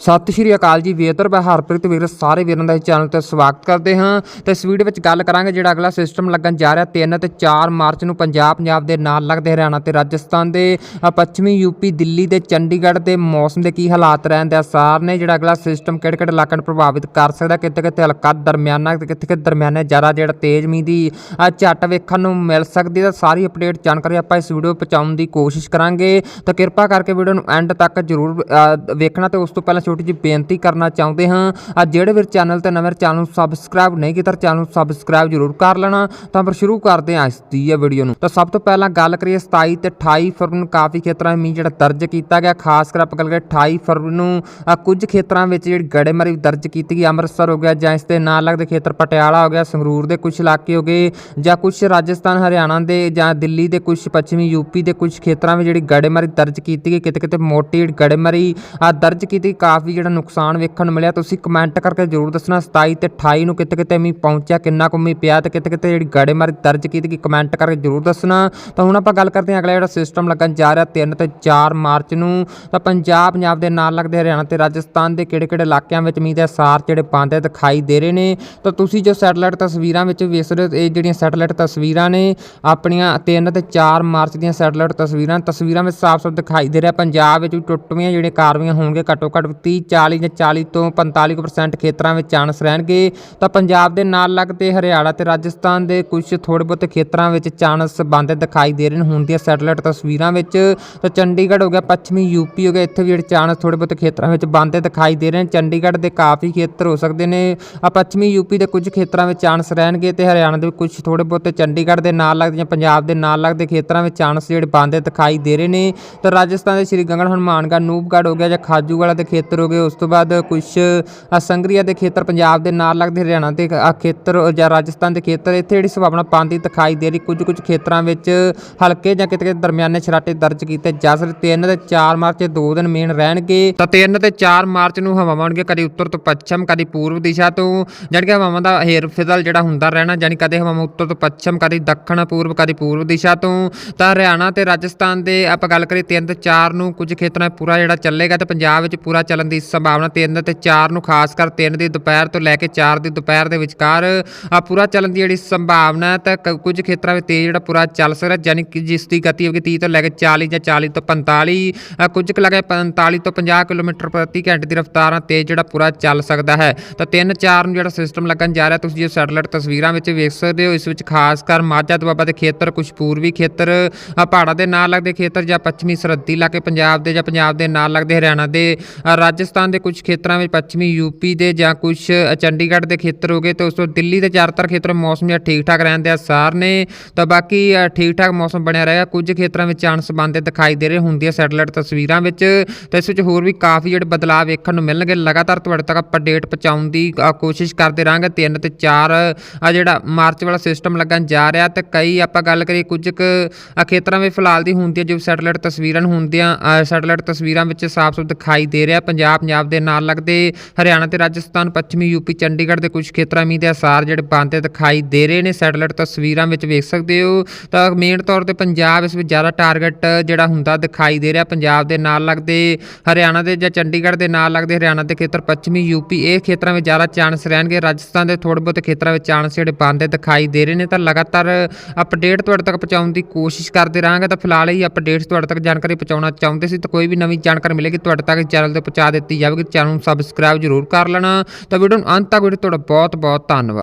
ਸਤਿ ਸ਼੍ਰੀ ਅਕਾਲ ਜੀ ਵੇਦਰ ਮੈਂ ਹਰਪ੍ਰੀਤ ਵੀਰ ਸਾਰੇ ਵੀਰਾਂ ਦਾ ਇਸ ਚੈਨਲ ਤੇ ਸਵਾਗਤ ਕਰਦੇ ਹਾਂ। ਤੇ ਇਸ ਵੀਡੀਓ ਵਿੱਚ ਗੱਲ ਕਰਾਂਗੇ ਜਿਹੜਾ ਅਗਲਾ ਸਿਸਟਮ ਲੱਗਣ ਜਾ ਰਿਹਾ 3 ਤੇ 4 ਮਾਰਚ ਨੂੰ ਪੰਜਾਬ ਪੰਜਾਬ ਦੇ ਨਾਲ ਲੱਗਦੇ ਹਰਿਆਣਾ ਤੇ ਰਾਜਸਥਾਨ ਦੇ। ਅ, ਪੱਛਮੀ ਯੂਪੀ ਦਿੱਲੀ ਤੇ ਚੰਡੀਗੜ੍ਹ ਦੇ ਮੌਸਮ ਦੇ ਕੀ ਹਾਲਾਤ ਰਹਿਣ ਦੇ ਅਸਾਰ ਨੇ ਜਿਹੜਾ ਅਗਲਾ ਸਿਸਟਮ ਕਿਹੜੇ ਕਿਹੜੇ ਇਲਾਕਿਆਂ ਨੂੰ ਪ੍ਰਭਾਵਿਤ ਕਰ ਸਕਦਾ ਕਿਤੇ ਕਿਤੇ ਹਲਕਾ ਦਰਮਿਆਨਾ ਤੇ ਕਿਤੇ ਕਿਤੇ ਦਰਮਿਆਨੇ ਜ਼ਿਆਦਾ ਜਿਹੜਾ ਤੇਜ਼ ਮੀਂਹ ਦੀ ਝੱਟ ਵੇਖਣ ਨੂੰ ਮਿਲ ਸਕਦੀ ਹੈ। ਸਾਰੀ ਅਪਡੇਟ ਜਾਣਕਾਰੀ ਆਪਾਂ ਇਸ ਵੀਡੀਓ ਪਹੁੰਚਾਉਣ ਦੀ ਕੋਸ਼ਿਸ਼ ਕਰਾਂਗੇ। ਤਾਂ ਕਿਰਪਾ ਕਰਕੇ ਵੀਡੀਓ ਨੂੰ ਐਂਡ ਤੱਕ ਜਰੂਰ ਅ, ਵੇਖਣਾ ਤੇ ਉਸ ਤੋਂ ਪਹਿਲਾਂ ਛੋਟੀ ਜਿਹੀ ਬੇਨਤੀ ਕਰਨਾ ਚਾਹੁੰਦੇ ਹਾਂ। ਆ ਜਿਹੜੇ ਵੀਰ ਚੈਨਲ ਤੇ ਨਵੇਂ ਚੈਨਲ ਨੂੰ ਸਬਸਕ੍ਰਾਈਬ ਨਹੀਂ ਕੀਤਾ ਚੈਨਲ ਨੂੰ ਸਬਸਕ੍ਰਾਈਬ ਜਰੂਰ ਕਰ ਲੈਣਾ। ਤਾਂ ਫਿਰ ਸ਼ੁਰੂ ਕਰਦੇ ਹਾਂ ਇਸ ਦੀ ਇਹ ਵੀਡੀਓ ਨੂੰ। ਤਾਂ ਸਭ ਤੋਂ ਪਹਿਲਾਂ ਗੱਲ ਕਰੀਏ 27 ਤੇ 28 ਫਰਵਰੀ ਨੂੰ ਕਾਫੀ ਖੇਤਰਾਂ ਵਿੱਚ ਜਿਹੜਾ ਦਰਜ ਕੀਤਾ ਗਿਆ। ਖਾਸ ਕਰ ਆਪਾਂ ਗੱਲ ਕਰੀਏ 28 ਫਰਵਰੀ ਨੂੰ ਕੁਝ ਖੇਤਰਾਂ ਵਿੱਚ ਜਿਹੜੀ ਗੜੇਮਾਰੀ ਦਰਜ ਕੀਤੀ ਗਈ। ਅੰਮ੍ਰਿਤਸਰ ਹੋ ਗਿਆ ਜਾਂ ਇਸ ਦੇ ਨਾਲ ਲੱਗਦੇ ਖੇਤਰ ਪਟਿਆਲਾ ਹੋ ਗਿਆ, ਸੰਗਰੂਰ ਦੇ ਕੁਝ ਇਲਾਕੇ ਹੋ ਗਏ ਜਾਂ ਕੁਝ ਰਾਜਸਥਾਨ, ਹਰਿਆਣਾ ਦੇ ਜਾਂ ਦਿੱਲੀ ਦੇ ਕੁਝ ਪੱਛਮੀ ਯੂਪੀ ਦੇ ਕੁਝ ਖੇਤਰਾਂ ਵਿੱਚ ਜਿਹੜੀ ਗੜੇਮਾਰੀ ਦਰਜ ਕੀਤੀ ਗਈ। ਕਿਤੇ ਕਿਤੇ ਮੋਟੀ ਗੜੇਮਾਰੀ ਦਰਜ ਕੀਤੀ ਕਾਫੀ ਜਿਹੜਾ ਨੁਕਸਾਨ ਵੇਖਣ ਨੂੰ ਮਿਲਿਆ। ਤੁਸੀਂ ਕਮੈਂਟ ਕਰਕੇ ਜ਼ਰੂਰ ਦੱਸਣਾ। 27 ਤੇ 28 ਨੂੰ ਕਿਤੇ ਕਿਤੇ ਮੀਂਹ ਪਹੁੰਚਿਆ, ਕਿੰਨਾ ਕੁ ਮੀਂਹ ਪਿਆ ਤੇ ਕਿਤੇ ਕਿਤੇ ਜਿਹੜੀ ਗੜੇਮਾਰੀ ਦਰਜ ਕੀਤੀ ਗਈ। ਕਮੈਂਟ ਕਰਕੇ ਜ਼ਰੂਰ ਦੱਸਣਾ। ਤਾਂ ਹੁਣ ਆਪਾਂ ਗੱਲ ਕਰਦੇ ਹਾਂ ਅਗਲਾ ਜਿਹੜਾ ਸਿਸਟਮ ਲੱਗਣ ਜਾ ਰਿਹਾ 3 ਤੇ 4 ਮਾਰਚ ਨੂੰ। ਤਾਂ ਪੰਜਾਬ ਪੰਜਾਬ ਦੇ ਨਾਲ ਲੱਗਦੇ ਹਰਿਆਣਾ ਤੇ ਰਾਜਸਥਾਨ ਦੇ ਕਿਹੜੇ ਕਿਹੜੇ ਇਲਾਕਿਆਂ ਵਿੱਚ ਮੀਂਹ ਦੇ ਸਾਰ ਜਿਹੜੇ ਪਾਉਂਦੇ ਦਿਖਾਈ ਦੇ ਰਹੇ ਨੇ। ਤਾਂ ਤੁਸੀਂ ਜੋ ਸੈਟਲਾਈਟ ਤਸਵੀਰਾਂ ਵਿੱਚ ਵੇਖ ਸਕਦੇ ਹੋ, ਇਹ ਜਿਹੜੀਆਂ ਸੈਟਲਾਈਟ ਤਸਵੀਰਾਂ ਨੇ, ਆਪਣੀਆਂ 3 ਤੇ 4 ਮਾਰਚ ਦੀਆਂ ਸੈਟਲਾਈਟ ਤਸਵੀਰਾਂ। ਤਸਵੀਰਾਂ ਵਿੱਚ ਸਾਫ਼-ਸਾਫ਼ ਦਿਖਾਈ ਦੇ ਰਿਹਾ, ਪੰਜਾਬ ਵਿੱਚ ਵੀ ਟੁੱਟਵੀਆਂ ਜਿਹੜੀਆਂ ਕਾਰਵਾਈਆਂ ਹੋਣਗੇ ਘੱਟੋ ਘੱਟ ਘੱਟ 30 40 ਜਾਂ 40 ਤੋਂ 45% ਖੇਤਰਾਂ ਵਿੱਚ ਚਾਂਸ ਰਹਿਣਗੇ। ਤਾਂ ਪੰਜਾਬ ਦੇ ਨਾਲ ਲੱਗਦੇ ਹਰਿਆਣਾ ਤੇ ਰਾਜਸਥਾਨ ਦੇ ਕੁਝ ਥੋੜ੍ਹੇ ਬਹੁਤੇ ਖੇਤਰਾਂ ਵਿੱਚ ਚਾਂਸ ਬੰਦੇ ਦਿਖਾਈ ਦੇ ਰਹੇ ਨੇ। ਹੁਣ ਦੀਆਂ ਸੈਟਲਾਈਟ ਤਸਵੀਰਾਂ ਵਿੱਚ ਤਾਂ ਚੰਡੀਗੜ੍ਹ ਹੋ ਗਿਆ, ਪੱਛਮੀ ਯੂਪੀ ਹੋ ਗਿਆ, ਇੱਥੇ ਵੀ ਜਿਹੜੇ ਚਾਂਸ ਥੋੜ੍ਹੇ ਬਹੁਤੇ ਖੇਤਰਾਂ ਵਿੱਚ ਬੰਦੇ ਦਿਖਾਈ ਦੇ ਰਹੇ ਨੇ। ਚੰਡੀਗੜ੍ਹ ਦੇ ਕਾਫੀ ਖੇਤਰ ਹੋ ਸਕਦੇ ਨੇ। ਆ ਪੱਛਮੀ ਯੂਪੀ ਦੇ ਕੁਝ ਖੇਤਰਾਂ ਵਿੱਚ ਚਾਂਸ ਰਹਿਣਗੇ ਤੇ ਹਰਿਆਣਾ ਦੇ ਕੁਝ ਥੋੜ੍ਹੇ ਬਹੁਤੇ ਚੰਡੀਗੜ੍ਹ ਦੇ ਨਾਲ ਲੱਗਦੇ ਜਾਂ ਪੰਜਾਬ ਦੇ ਨਾਲ ਲੱਗਦੇ ਖੇਤਰਾਂ ਵਿੱਚ ਚਾਂਸ ਜਿਹੜੇ ਬੰਦੇ ਦਿਖਾਈ ਦੇ ਰਹੇ ਨੇ। ਤਾਂ ਰਾਜਸਥਾਨ ਦੇ ਸ਼੍ਰੀ ਗੰਗੜ ਹਨੂਮਾਨਗੜ੍ਹ, ਨੂਪਗੜ੍ਹ ਹੋ ਗਿਆ ਜਾਂ ਖਾਜੂਵਾਲਾ ਦੇ ਖੇਤਰ ਹੋ ਉਸ ਤੋਂ ਬਾਅਦ ਕੁਝ ਅ, ਸੰਗਰੀਆ ਦੇ ਖੇਤਰ ਪੰਜਾਬ ਦੇ ਨਾਲ ਲੱਗਦੇ ਹਰਿਆਣਾ ਦੇ ਖੇਤਰ ਜਾਂ ਰਾਜਸਥਾਨ ਦੇ ਖੇਤਰ ਇੱਥੇ ਜਿਹੜੀ ਸੰਭਾਵਨਾ ਪਾਉਂਦੀ ਦਿਖਾਈ ਦੇ ਰਹੀ ਕੁਝ ਕੁਝ ਖੇਤਰਾਂ ਵਿੱਚ ਹਲਕੇ ਜਾਂ ਕਿਤੇ ਕਿਤੇ ਦਰਮਿਆਨੇ ਛਰਾਟੇ ਦਰਜ ਕੀਤੇ ਜਾ ਸਕਦੇ 3 ਤੇ 4 ਮਾਰਚ ਇਹ ਦੋ ਦਿਨ ਮੇਨ ਰਹਿਣਗੇ। ਤਾਂ 3 ਤੇ 4 ਮਾਰਚ ਨੂੰ ਹਵਾਵਾਂ ਹੋਣਗੀਆਂ ਕਦੀ ਉੱਤਰ ਤੋਂ ਪੱਛਮ ਕਦੀ ਪੂਰਬ ਦਿਸ਼ਾ ਤੋਂ ਜਾਣੀ ਕਿ ਹਵਾਵਾਂ ਦਾ ਹੇਰ ਫਿਦਲ ਜਿਹੜਾ ਹੁੰਦਾ ਰਹਿਣਾ ਜਾਣੀ ਕਦੇ ਹਵਾਵਾਂ ਉੱਤਰ ਤੋਂ ਪੱਛਮ ਕਦੀ ਦੱਖਣ ਪੂਰਬ ਕਦੀ ਪੂਰਬ ਦਿਸ਼ਾ ਤੋਂ। ਤਾਂ ਹਰਿਆਣਾ ਤੇ ਰਾਜਸਥਾਨ ਦੇ ਆਪਾਂ ਗੱਲ ਕਰੀਏ 3 ਤੇ 4 ਨੂੰ ਕੁਝ ਖੇਤਰਾਂ ਪੂਰਾ ਜਿਹੜਾ ਚੱਲੇਗਾ ਤੇ ਪੰਜਾਬ ਵਿੱਚ ਪੂਰਾ ਚੱਲਣ ਦੀ ਸੰਭਾਵਨਾ 3 ਤੇ 4 ਨੂੰ, ਖਾਸ ਕਰ 3 ਦੀ ਦੁਪਹਿਰ ਤੋਂ ਲੈ ਕੇ 4 ਦੀ ਦੁਪਹਿਰ ਦੇ ਵਿਚਕਾਰ ਪੂਰਾ ਚੱਲਣ ਦੀ ਜਿਹੜੀ ਸੰਭਾਵਨਾ ਹੈ ਤਾਂ ਕ- ਕੁਝ ਖੇਤਰਾਂ ਵਿੱਚ ਤੇਜ਼ ਜਿਹੜਾ ਪੂਰਾ ਚੱਲ ਸਕਦਾ, ਜਾਣੀ ਕਿ ਜਿਸ ਦੀ ਗਤੀ ਹੋਵੇਗੀ 30 ਤੋਂ ਲੈ ਕੇ 40 ਜਾਂ 40 ਤੋਂ 45 ਕੁਝ ਕੁ ਲੱਗੇ 45 ਤੋਂ 50 ਕਿਲੋਮੀਟਰ ਪ੍ਰਤੀ ਘੰਟੇ ਦੀ ਰਫ਼ਤਾਰਾਂ ਤੇਜ਼ ਜਿਹੜਾ ਪੂਰਾ ਚੱਲ ਸਕਦਾ ਹੈ। ਤਾਂ 3 4 ਨੂੰ ਜਿਹੜਾ ਸਿਸਟਮ ਲੱਗਣ ਜਾ ਰਿਹਾ, ਤੁਸੀਂ ਜੋ ਸੈਟਲਾਈਟ ਤਸਵੀਰਾਂ ਵਿੱਚ ਵੇਖ ਸਕਦੇ ਹੋ, ਇਸ ਵਿੱਚ ਖਾਸ ਕਰ ਮਾਝਾ ਦੁਆਬਾ ਦੇ ਖੇਤਰ, ਕੁਝ ਪੂਰਬੀ ਖੇਤਰ ਪਹਾੜਾਂ ਦੇ ਨਾਲ ਲੱਗਦੇ ਖੇਤਰ ਜਾਂ ਪੱਛਮੀ ਸਰਹੱਦੀ ਇਲਾਕੇ ਪੰਜਾਬ ਦੇ ਜਾਂ ਪੰਜਾਬ ਦੇ ਨਾਲ ਲੱਗਦੇ ਹਰਿਆਣਾ ਦੇ ਰਾਜ ਰਾਜਸਥਾਨ ਦੇ ਕੁਝ ਖੇਤਰਾਂ ਵਿੱਚ ਪੱਛਮੀ ਯੂਪੀ ਦੇ ਜਾਂ ਕੁਝ ਚੰਡੀਗੜ੍ਹ ਦੇ ਖੇਤਰ ਹੋ ਗਏ ਤੇ ਉਸ ਤੋਂ ਦਿੱਲੀ ਦੇ ਜ਼ਿਆਦਾਤਰ ਖੇਤਰ ਮੌਸਮ ਜਿਹੜਾ ਠੀਕ ਠਾਕ ਰਹਿਣ ਦੇ ਆਸਾਰ ਨੇ। ਤਾਂ ਬਾਕੀ ਠੀਕ ਠਾਕ ਮੌਸਮ ਬਣਿਆ ਰਹੇਗਾ ਕੁਝ ਖੇਤਰਾਂ ਵਿੱਚ ਚਾਂਸ ਦਿਖਾਈ ਦੇ ਰਹੇ ਹੁੰਦੀਆਂ ਸੈਟਲਾਈਟ ਤਸਵੀਰਾਂ ਵਿੱਚ। ਤੇ ਇਸ ਵਿੱਚ ਹੋਰ ਵੀ ਕਾਫੀ ਜਿਹੜੇ ਬਦਲਾਅ ਵੇਖਣ ਨੂੰ ਮਿਲਣਗੇ। ਲਗਾਤਾਰ ਤੁਹਾਡੇ ਤੱਕ ਅਪਡੇਟ ਪਹੁੰਚਾਉਣ ਦੀ ਕੋਸ਼ਿਸ਼ ਕਰਦੇ ਰਹਾਂਗੇ। 3 ਤੇ 4 ਆ ਜਿਹੜਾ ਮਾਰਚ ਵਾਲਾ ਸਿਸਟਮ ਲੱਗਣ ਜਾ ਰਿਹਾ ਤੇ ਕਈ ਆਪਾਂ ਗੱਲ ਕਰੀਏ ਕੁਝ ਕੁ ਖੇਤਰਾਂ ਵਿੱਚ ਫਿਲਹਾਲ ਦੀ ਹੁੰਦੀ ਹੈ ਜੋ ਸੈਟਲਾਈਟ ਤਸਵੀਰਾਂ ਹੁੰਦੀਆਂ ਸੈਟਲਾਈਟ ਤਸਵੀਰਾਂ ਵਿੱਚ ਸਾਫ਼-ਸਾਫ਼ ਦਿਖਾਈ ਦੇ ਰਿਹਾ। ਪੰਜਾਬ ਪੰਜਾਬ ਪੰਜਾਬ ਦੇ ਨਾਲ ਲੱਗਦੇ ਹਰਿਆਣਾ ਤੇ ਰਾਜਸਥਾਨ, ਪੱਛਮੀ ਯੂਪੀ ਚੰਡੀਗੜ੍ਹ ਦੇ ਕੁਝ ਖੇਤਰਾਂ ਮੀਂਹ ਦੇ ਅਸਾਰ ਜਿਹੜੇ ਬਣਦੇ ਦਿਖਾਈ ਦੇ ਰਹੇ ਨੇ। ਸੈਟਲਾਈਟ ਤਸਵੀਰਾਂ ਵਿੱਚ ਵੇਖ ਸਕਦੇ ਹੋ ਤਾਂ ਮੇਨ ਤੌਰ ਤੇ ਪੰਜਾਬ ਇਸ ਵਿੱਚ ਜ਼ਿਆਦਾ ਟਾਰਗੇਟ ਜਿਹੜਾ ਹੁੰਦਾ ਦਿਖਾਈ ਦੇ ਰਿਹਾ। ਪੰਜਾਬ ਦੇ ਨਾਲ ਲੱਗਦੇ ਹਰਿਆਣਾ ਦੇ ਜਾਂ ਚੰਡੀਗੜ੍ਹ ਦੇ ਨਾਲ ਲੱਗਦੇ ਹਰਿਆਣਾ ਦੇ ਖੇਤਰ, ਪੱਛਮੀ ਯੂਪੀ ਇਹ ਖੇਤਰਾਂ ਵਿੱਚ ਜ਼ਿਆਦਾ ਚਾਂਸ ਰਹਿਣਗੇ। ਰਾਜਸਥਾਨ ਦੇ ਥੋੜ੍ਹੇ ਬਹੁਤੇ ਖੇਤਰਾਂ ਵਿੱਚ ਚਾਂਸ ਜਿਹੜੇ ਬਣਦੇ ਦਿਖਾਈ ਦੇ ਰਹੇ ਨੇ ਤਾਂ ਲਗਾਤਾਰ ਅਪਡੇਟ ਤੁਹਾਡੇ ਤੱਕ ਪਹੁੰਚਾਉਣ ਦੀ ਕੋਸ਼ਿਸ਼ ਕਰਦੇ ਰਹਾਂਗੇ। ਤਾਂ ਫਿਲਹਾਲ ਹੀ ਅਪਡੇਟਸ ਤੁਹਾਡੇ ਤੱਕ ਜਾਣਕਾਰੀ ਪਹੁੰਚਾਉਣਾ ਚਾਹੁੰਦੇ ਸੀ। ਤਾਂ ਕੋਈ ਵੀ ਨਵੀਂ ਜਾਣਕਾਰੀ ਮਿਲੇਗੀ, ਤੁਹਾਡੇ ਤੱਕ ਚੈਨਲ ਤੇ ਪਹੁੰਚਾ ਦਿੱਤੀ ਜਾਵੇਗੀ। ਚੈਨਲ ਨੂੰ ਸਬਸਕ੍ਰਾਈਬ ਜ਼ਰੂਰ ਕਰ ਲੈਣਾ। ਤਾਂ ਵੀਡੀਓ ਨੂੰ ਅੰਤ ਤੱਕ ਵੀਡੀਓ ਤੁਹਾਡਾ ਬਹੁਤ ਬਹੁਤ ਧੰਨਵਾਦ।